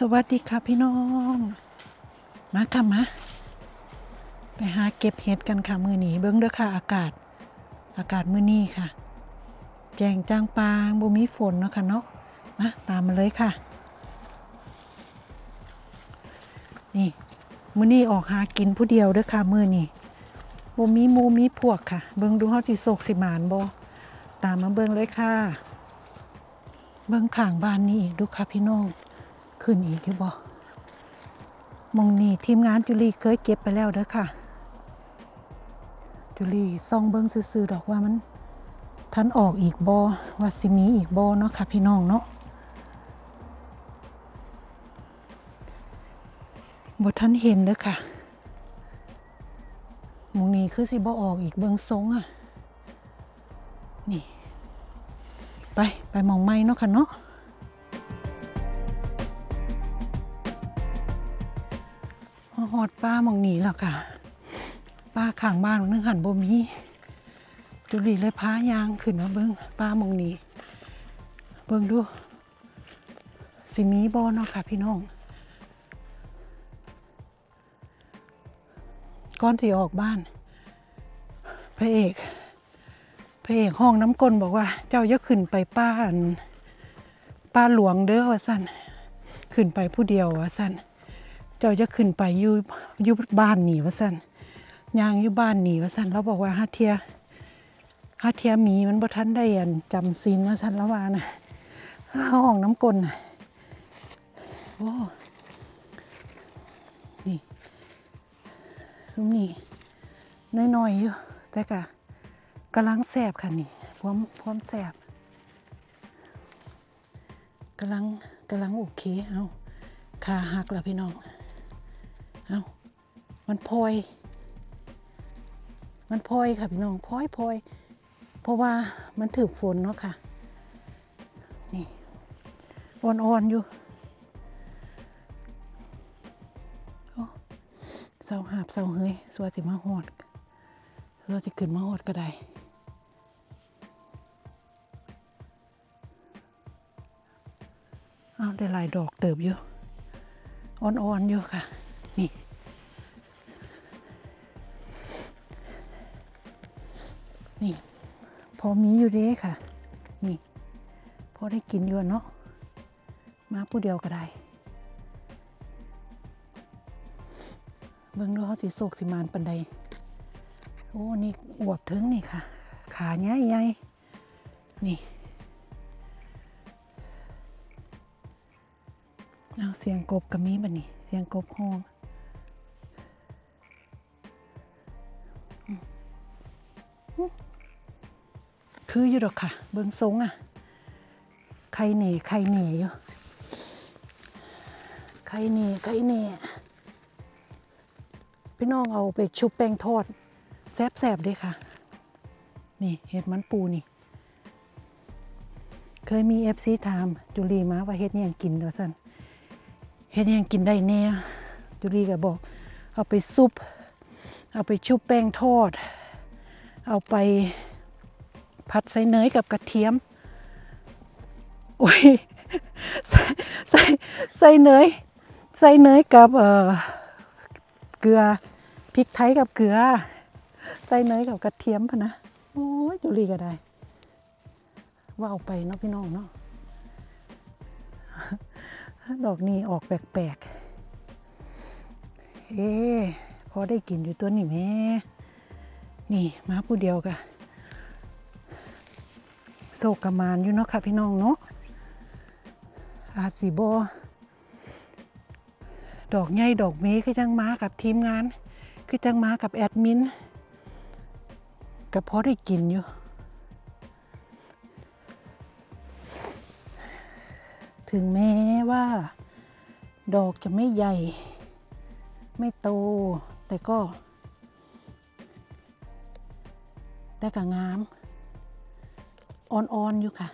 สวัสดีค่ะพี่น้อง มาค่ะมาไปหาเก็บเห็ดกันค่ะมือหนีเบิ้งเด้อค่ะอากาศ อากาศมือนี้ค่ะ แจงจางปางบ่มีฝนเนาะค่ะเนาะมาตามมาเลยค่ะ นี่มือนี้ออกหากินผู้เดียวเด้อค่ะมือนี้บ่มีมูมีพวกค่ะ เบิ้งดูเฮาสิโศกสิหมานบ่ตามมาเบิ้งเลยค่ะ เบิ้งข้างบ้านนี้อีกดูค่ะพี่น้อง ขึ้นอีกอยู่บ่มองนี่ทีมงานจุลีเคยเก็บไปแล้วเด้อค่ะ จุลีซองเบิ้งซื่อๆดอกว่ามันทันออกอีกบ่ว่าสิมีอีกบ่เนาะค่ะพี่น้องเนาะบ่ทันเห็นเด้อค่ะมองนี่คือสิบ่ออกอีกเบิ้งทรงอะ นี่ ไป ไปมองไม้เนาะค่ะเนาะ ฮอดป้ามองหนีแล้วค่ะ ป้าข้างบ้านนึงหันบ่มีจุลีเลยพายางขึ้นมาเบิ้งป้ามองหนีเบิ้งดูสิมีบ่เนาะค่ะ พี่น้องก่อนสิออกบ้าน พระเอกพระเอกห้องน้ำกลบอกว่า เจ้าอย่าขึ้นไปป้าอันป้าหลวงเด้อว่าสั่นขึ้นไปผู้เดียวว่าสั่น เจ้าจะขึ้นไปอยู่อยู่บ้านหนีว่าสั่นยางอยู่บ้านหนีว่าสั่นเราบอกว่าฮัทเทียฮัทเทียมีมันบ่ทันได้อันจำศีลว่าสั่นแล้วว่านะห้องน้ำกลนะโอ้นี่ซุ้มนี่น้อยๆอยู่แต่กะกำลังแสบค่ะนี่พร้อมพร้อมแสบกำลังกำลังโอเคเอาขาหักแล้วพี่น้อง มันพลอย มันพลอยค่ะพี่น้องพลอยพลอยเพราะว่ามันถือฝนเนาะค่ะ นี่อ่อนๆอยู่โอ้เสาหาบเสาเฮ้ยสัวสิมาหอดสัวสิขึ้นมาหอดก็ได้เอาได้ลายดอกเติบอยู่อ่อนๆอยู่ค่ะ นี่ พอมีอยู่เด้ค่ะ นี่พอได้กินอยู่เนาะมาผู้เดียวก็ได้เบิ่งดูเขาสิโศกสิมานปันใดโอ้นี่อวบถึงนี่ค่ะ ขาใหญ่ใหญ่ๆนี่เอาเสียงกบกับมีบันนี่เสียงกบห้อง คืออยู่ดอกค่ะ เบิงทรงอะไข่เหน่ไข่เหน่อยู่ไข่เหน่ไข่เหน่พี่น้องเอาไปชุบแป้งทอดแซบๆด้ค่ะ นี่เห็ดมันปูนี่ เคยมีเอฟซีถามจุลีมาว่าเฮ็ดนี่ยังกินเด้อสันเฮ็ดหยังกินได้แน่จุลีก็บอก เอาไปซุป เอาไปชุบแป้งทอด เอาไป ผัดใส่เนยกับกระเทียมโอ้ยใส่ใส่ใส่เนยใส่เนยกับเอ่อเกลือพริกไทยกับเกลือ ใส่เนยกับกระเทียมพะนะโอ้ยจุลีก็ได้ ว่าเอาไปเนาะพี่น้องเนาะดอกนี้ออกแปลกๆ เอ๊พอได้กินอยู่ตัวนี่แม่ นี่มาผู้เดียวกะ โศกกระมานอยู่เนาะค่ะพี่น้องเนาะอาจสีบดอกใหญ่ดอกเมคือจังมากับทีมงาน คือจังมากับแอดมินก็พอได้กินอยู่ถึงแม้ว่า ดอกจะไม่ใหญ่ ไม่โต แต่ก็ แต่ก็งาม อ่อนๆอยู่ค่ะ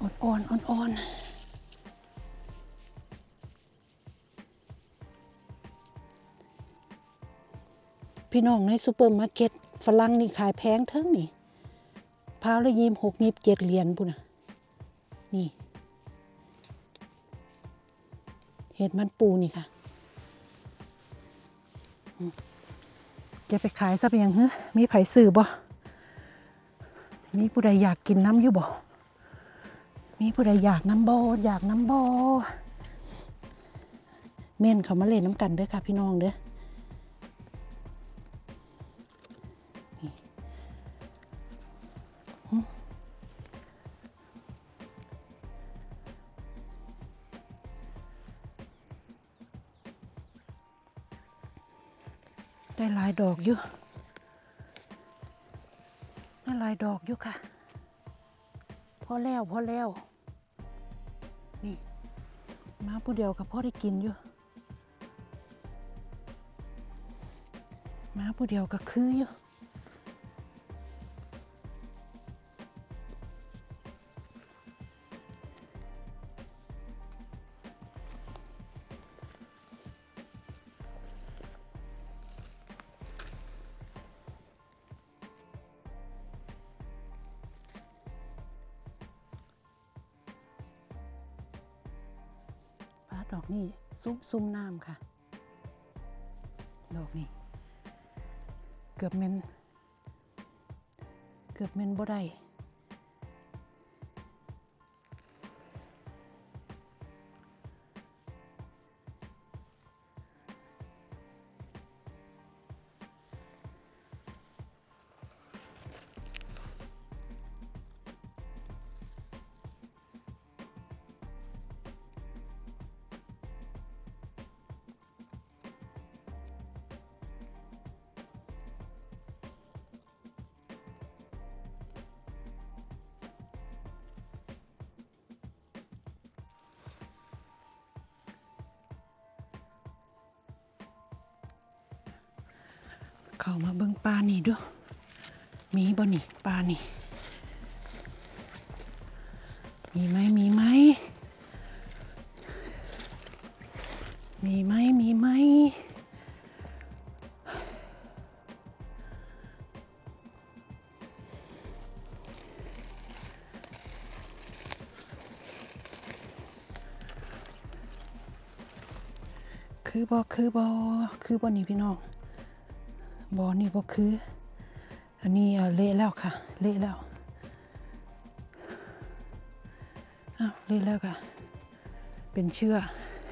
อ่อนๆอ่อนๆพี่น้องในซูเปอร์มาร์เก็ตฝรั่งนี่ขายแพงเทิงนี่พาวละยิมหกยิบเจ็ดเหรียญปุ่นนะนี่ เห็ดมันปูนี่ค่ะจะไปขายซะเป็นยังเฮ้มีไผ่สื่อบ่มีผู้ใดอยากกินน้ำอยู่บ่มีผู้ใดอยากน้ำบ่อยากน้ำบ่เม่นเขามาเล่นน้ำกันเด้อค่ะพี่น้องเด้อ ได้หลายดอกอยู่ได้หลายดอกอยู่ค่ะพอแล้วพอแล้ว นี่มาผู้เดียวกับพ่อได้กินอยู่มาผู้เดียวกับคืออยู่ ดอกนี่ซุ้มซุ้มน้ำค่ะ ดอกนี่เกือบเมนเกือบเมนบ่ได้ เข้ามาเบิ่งปลานี่ด้วยมีบ่นี่ปลานี่ มีไหมมีไหมมีไหมมีไหมคือบ่คือบ่คือบ่นี่พี่น้อง บ่นี่บ่คือ อันนี้เละแล้วค่ะ เละแล้วอ้าวเละแล้วค่ะ เป็นเชื่อ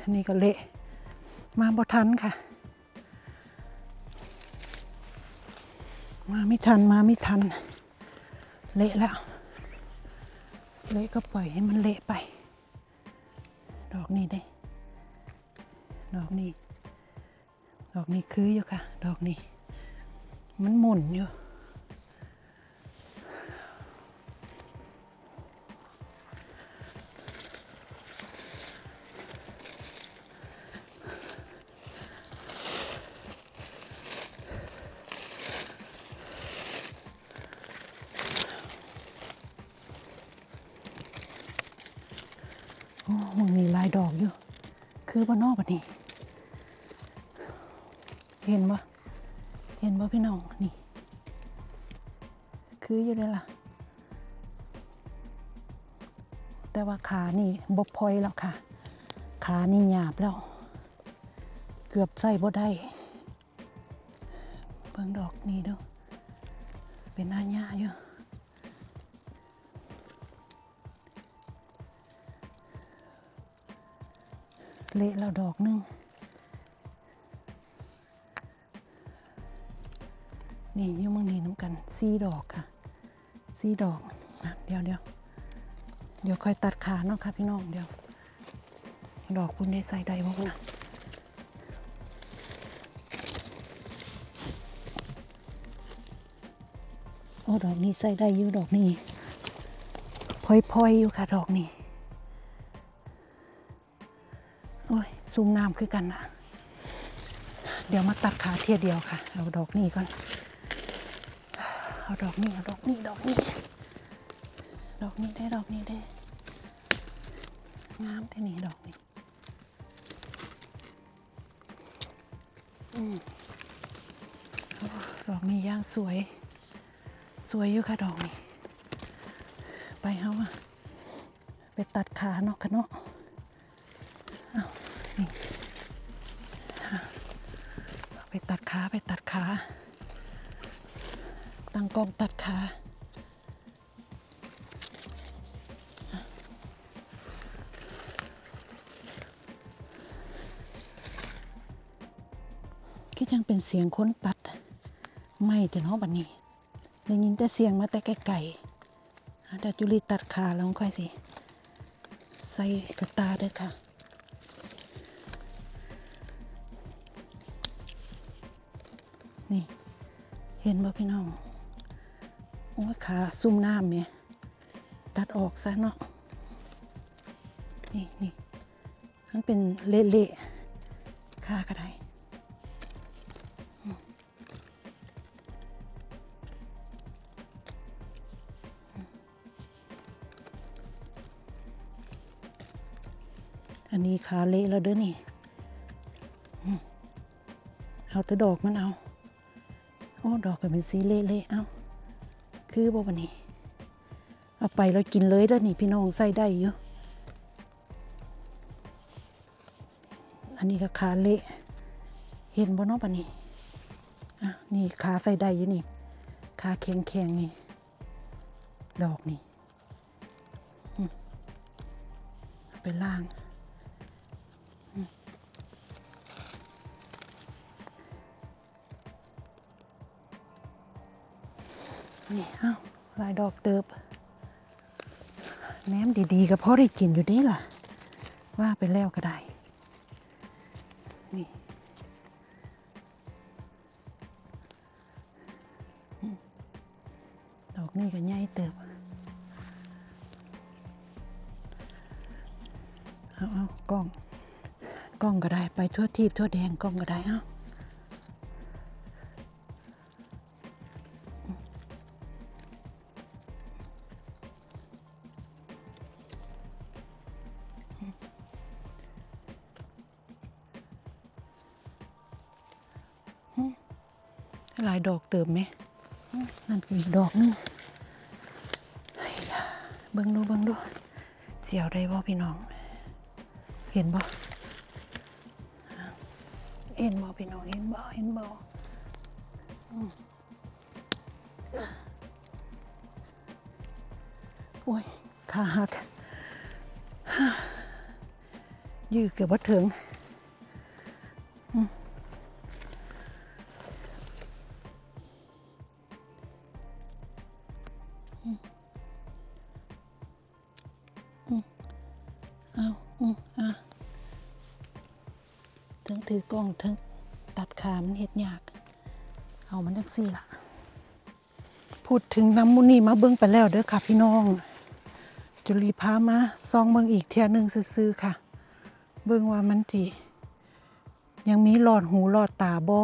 อันนี้ก็เละ มาบ่ทันค่ะ มาไม่ทันมาไม่ทัน เละแล้ว เละก็ปล่อยให้มันเละไป ดอกนี้ได้ ดอกนี้ดอกนี้คืออยู่ค่ะ ดอกนี้ มันหมุนอยู่ เห็นบ่พี่น้องนี่ คืออยู่เลยล่ะ แต่ว่าขานี่บกพอยแล้วค่ะ ขานี่หยาบแล้ว เกือบใส่บ่ได้เบิ่งดอกนี่ดูเป็นหน้าหญ้าอยู่เละแล้วดอกหนึง นี่อยุ่เมืองนี้น้ำกันสีดอกค่ะสีดอกเดี๋ยวเดี๋ยวเดี๋ยวค่อยตัดขาเนาะค่ะพี่น้องเดี๋ยว ดอกคุณได้ใส่ใดบ้างนะโอ้ดอกนี้ใส่ได้อยู่ดอกนี้พลอยๆอยู่ค่ะดอกนี้โอ้ยซูมน้ำคือกันนะเดี๋ยวมาตัดขาเทียเดียวค่ะ เอาดอกนี้ก่อน เอาดอกนี้เอาดอกนี้ดอกนี้ ดอกนี้ได้ดอกนี้ได้งามแต่นี่ดอกนี้อืมดอกนี้ย่างสวย สวยอยู่ค่ะดอกนี้ ไปเฮาอะไปตัดขาเนาะค่ะเนาะเอานี่อะไปตัดขาไปตัดขา ตั้งกล้องตัดขาอะคิดยังเป็นเสียงค้นตัด ไม่แต่เนาะบัดนี้ได้ยินแต่เสียงมาแต่ไกลๆอะเดี๋ยวจุลีตัดขาแล้วค่อยสิ ใส่กระตาด้วยค่ะนี่ เห็นบ่พี่น้อง อ้ขาซุ่มน้ำเนี่ยตัดออกซะเนาะนี่นี่มันเป็นเละๆขาก็ไดอันนี้ขาเละแล้วเด้อนี่ เอาแต่ดอกมันเอา โอ้ ดอกก็เป็นสีเละๆเอา คือบ่บันนี้เอาไปแล้วกินเลยเด้อนี่พี่น้องใส่ได้อยู่อันนี้ก็ขาเละเห็นบ่เนาะบันนี้อะนี่ขาใส่ได้อยู่นี่ขาแข็งๆนี่ดอกนี่เอาไปล่าง นี่เอ้าลายดอกเติบแหนมดีๆก็พอได้กินอยู่นี่ล่ะ ว่าไปแล้วก็ได้ นี่ดอกนี่ก็ใหญ่เติบเอาเอากล้อง กล้องก็ได้ไปทั่วทีบทั่วแดงกล้องก็ได้เอา หลายดอกเติมไหมนั่นคืออีกดอกหนึงเฮ้ยเบิ่งดูเบิ่งดู เสียวได้บ่พี่น้อง เห็นบ่เห็นบ่พี่น้องเห็นบ่เห็นบ่อืมโอ้ยขาหักยืดเกือบว่ถึง เอาอืมอะถึงถือกล้องถึงตัดขามันเห็ดยาก เอามันจังสี่ล่ะ พูดถึงน้ำมุนี่มาเบิ้งไปแล้วเด้อค่ะพี่น้อง จุลีพามาซองเบิ้งอีกเทียหนึ่งซื้อๆค่ะ เบิ้งว่ามันทียังมีหลอดหูหลอดตาบอ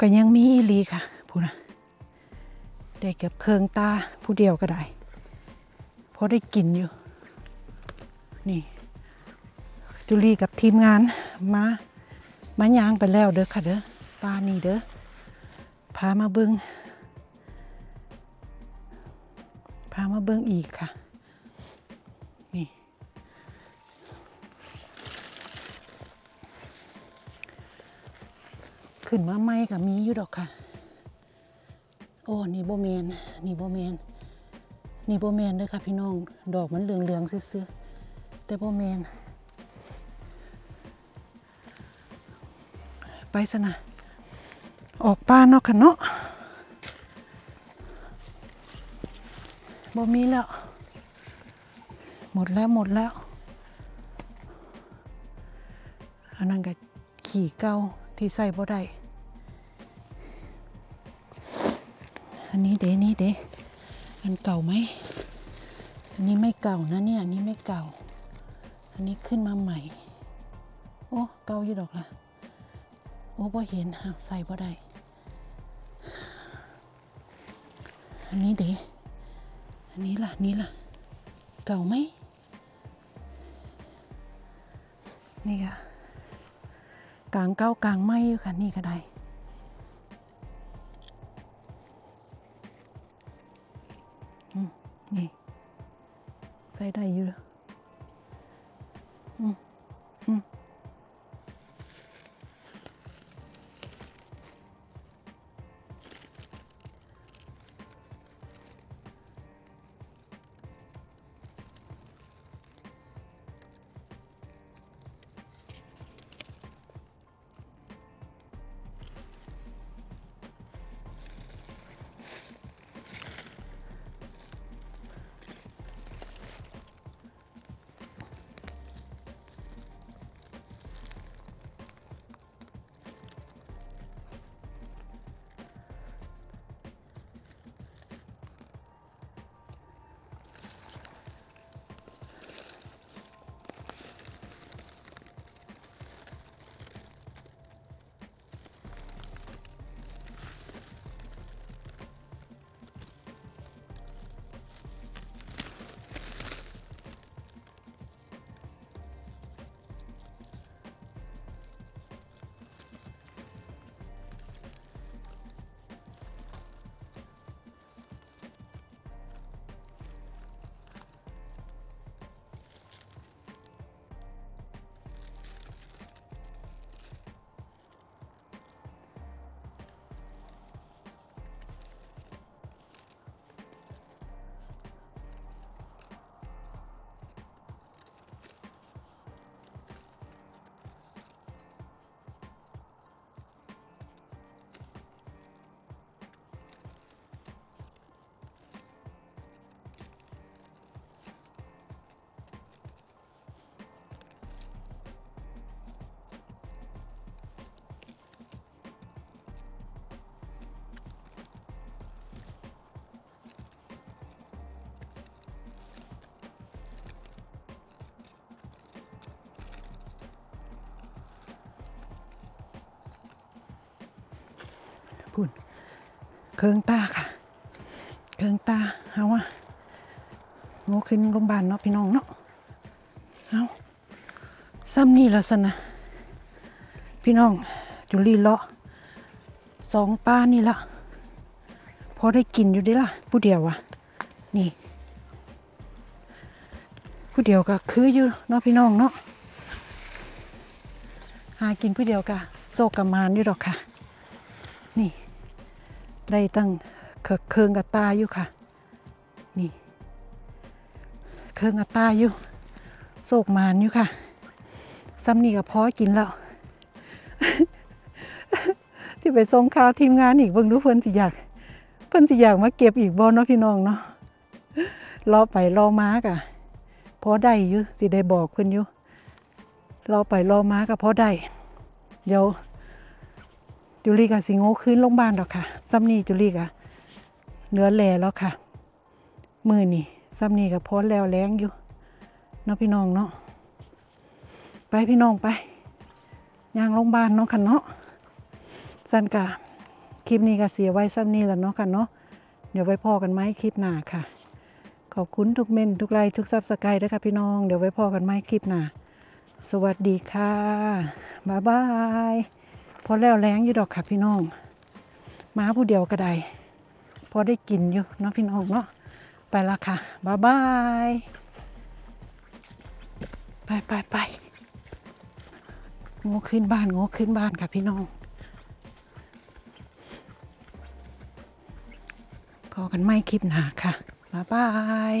ก็ยังมีอีลีค่ะพูดนะ ได้เก็บเคืองตาผู้เดียวก็ได้เพราะได้กินอยู่ นี่ จุลีกับทีมงานมา มายางไปแล้วเด้อค่ะเด้อปลานี่เด้อพามาเบิงพามาเบิงอีกค่ะ นี่ ขึ้นมาไม่กับมีอยู่ดอกค่ะ อ้นี่โบเมนนี่โบเมนนี่โบเมนเด้อค่ะพี่น้อง ดอกมันเหลืองๆซื่อแต่บ่แมนไปซะนะออกป้านเนาะค่ะเนาะบ่มีแล้ว หมดแล้วหมดแล้ว อันนั้นก็ขี่เก่าที่ใส่บ่ได้ นนี้เดนี่เดอันเก่าไหม อันนี้ไม่เก่านะเนี่ย อันนี้ไม่เก่า อันนี้ขึ้นมาใหม่ โอ้เก่าอยู่ดอกละโอ้บ่เห็นหาใส่บ่ได้ อันนี้เดอันนี้ล่ะนี่ล่ะ เก่าไหม นี่ค่ะกลางเก้ากลางไม้อยู่ค่ะนี่ก็ได้ ใส่ พุ่น เคืองตาค่ะ เคืองตาเอาอะโง่ขึ้นโรงพยาบาลเนาะพี่น้องเนาะเอาซ้ำนี่ละสนะพี่น้องจุลีเลาะสองป้านี่ละพอได้กินอยู่เดิล่ะผู้เดียวอะนี่ ผู้เดียวก็คืออยู่เนาะพี่น้องเนาะหากินผู้เดียวกะโซกกมานอยู่ดอกค่ะ ได้ตั้งเคิกเคิงกับตาอยู่ค่ะ นี่เคิงกับตาอยู่โศกมานอยู่ค่ะซ้ำนี่กับพอกินแล้วที่ไปส่งข่าวทีมงานอีกเบิ่งดูเพิ่นสิอยากเพิ่นสิอยากมาเก็บอีกบ่เนาะพี่น้องเนาะรอไปรอมากะพอได้อยู่สิได้บอกเพิ่นอยู่รอไปรอมาก็พอได้เดี๋ยว จุลีกับสิงโง่ขึ้นโรงพยาบาลดอกค่ะซ้ำนี่จุลีกะเนื้อแลแล้วค่ะ มือนี่ซ้ำนี่กับพ้นแล้วแรงอยู่เนาะพี่น้องเนาะไปพี่น้องไปย่างโรงพยาบาลเนาะค่ะเนาะสันกะคลิปนี้ก็เสียไว้ซ้ำนี่แหละเนาะค่ะเนาะเดี๋ยวไว้พอกันไหมคลิปหน้าค่ะ ขอบคุณทุกเมนทุกไลค์ทุกซับสไครต์ด้วยค่ะพี่น้อง เดี๋ยวไว้พอกันไหมคลิปหน้า สวัสดีค่ะ บ๊ายบาย พอแล้วแรงอยู่ดอกค่ะพี่น้องมาผู้เดียวก็ได้พอได้กินอยู่เนาะพี่น้องเนาะไปละค่ะบ๊ายบายไปไปไปง่ขึ้นบ้านง่ขึ้นบ้านค่ะพี่น้องพอกันไม่คลิปหนาค่ะบ๊ายบาย